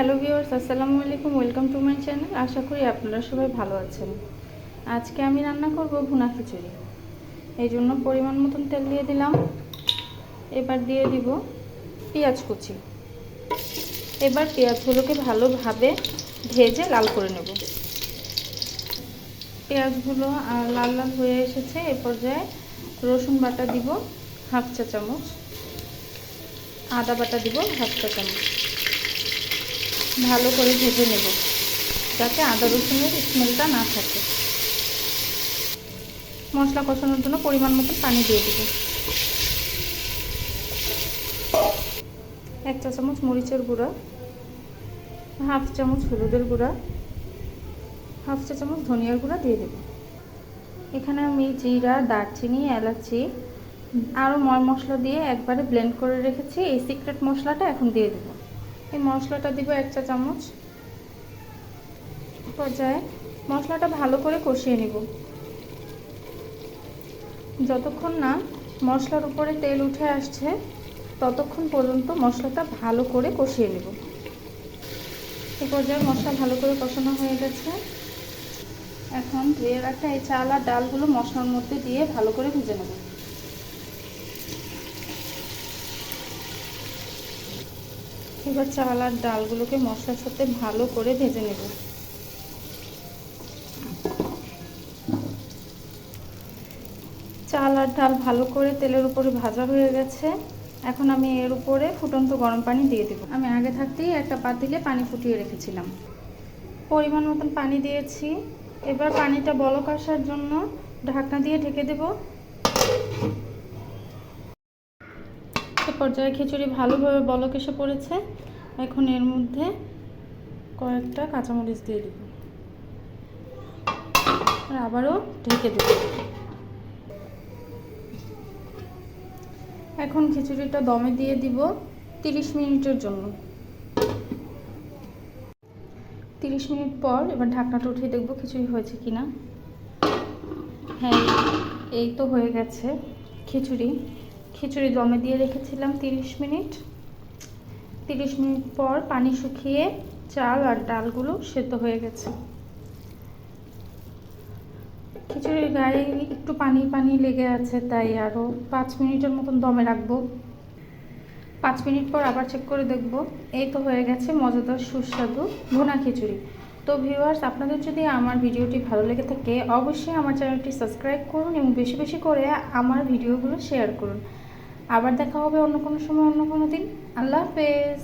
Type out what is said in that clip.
Hello viewers, আসসালামু আলাইকুম, welcome to my channel. আশা করি আপনারা সবাই ভালো আছেন। আজকে আমি রান্না করব ভুনা খিচুড়ি। এই জন্য পরিমাণ মতন তেল দিয়ে দিলাম। এবার দিয়ে দিব পেঁয়াজ কুচি। এবার পেঁয়াজগুলোকে ভালোভাবে ভেজে লাল করে নেব। পেঁয়াজগুলো লাল লাল হয়ে এসেছে। এ পর্যায়ে রসুন বাটা দিব হাফ চা চামচ। আদা বাটা দিব হাফ চা চামচ। ভালো করে ভেজে নেব, যাতে আদা রসুনের স্মেলটা না থাকে। মশলা কষানোর জন্য পরিমাণ মতো পানি দিয়ে দেব। এক চা চামচ মরিচের গুঁড়া, হাফ চামচ হলুদের গুঁড়া, হাফ চা চামচ ধনিয়ার গুঁড়া দিয়ে দেব। এখানে আমি জিরা, দারচিনি, এলাচি আরও ময় মশলা দিয়ে একবারে ব্লেন্ড করে রেখেছি। এই সিক্রেট মশলাটা এখন দিয়ে দেবো। এই মশলাটা দিব এক চা চামচ। পর্যায়ে মশলাটা ভালো করে কষিয়ে নিব। যতক্ষণ না মশলার উপরে তেল উঠে আসছে, ততক্ষণ পর্যন্ত মশলাটা ভালো করে কষিয়ে নেব। এ পর্যায়ে মশলা ভালো করে কষানো হয়ে গেছে। এখন ধুয়ে রাখা এই চাল আর ডালগুলো মশলার মধ্যে দিয়ে ভালো করে ভেজে নেব। এবার চাল আর ডালগুলোকে মশলার সাথে ভালো করে ভেজে নেব। চাল আর ডাল ভালো করে তেলের উপরে ভাজা হয়ে গেছে। এখন আমি এর উপরে ফুটন্ত গরম পানি দিয়ে দেব। আমি আগে থাকতেই একটা পাতিলে পানি ফুটিয়ে রেখেছিলাম। পরিমাণ মতন পানি দিয়েছি। এবার পানিটা বলক আসার জন্য ঢাকনা দিয়ে ঢেকে দেব। পর্যায়ে খিচুড়ি ভালোভাবে বলক এসে পড়েছে। এখন এর মধ্যে কয়েকটা কাঁচামরিচ দিয়ে দেব। আর আবারও ঢেকে দেব। এখন খিচুড়িটা দমে দিয়ে দিব তিরিশ মিনিটের জন্য। তিরিশ মিনিট পর এবার ঢাকনাটা উঠিয়ে দেখব খিচুড়ি হয়েছে কি না হ্যাঁ এই তো হয়ে গেছে খিচুড়ি। খিচুড়ি দমে দিয়ে রেখেছিলাম তিরিশ মিনিট। তিরিশ মিনিট পর পানি শুকিয়ে চাল আর ডালগুলো সেদ্ধ হয়ে গেছে। খিচুড়ির গায়ে একটু পানি পানি লেগে আছে, তাই আরও পাঁচ মিনিটের মতন দমে রাখব। পাঁচ মিনিট পর আবার চেক করে দেখব। এই তো হয়ে গেছে মজাদার সুস্বাদু ভুনা খিচুড়ি। তো ভিউয়ার্স আপনাদের যদি আমার ভিডিওটি ভালো লেগে থাকে, অবশ্যই আমার চ্যানেলটি সাবস্ক্রাইব করুন এবং বেশি বেশি করে আমার ভিডিওগুলো শেয়ার করুন। আবার দেখা হবে অন্য কোনো সময় অন্য কোনো দিন। আল্লাহ হাফেজ।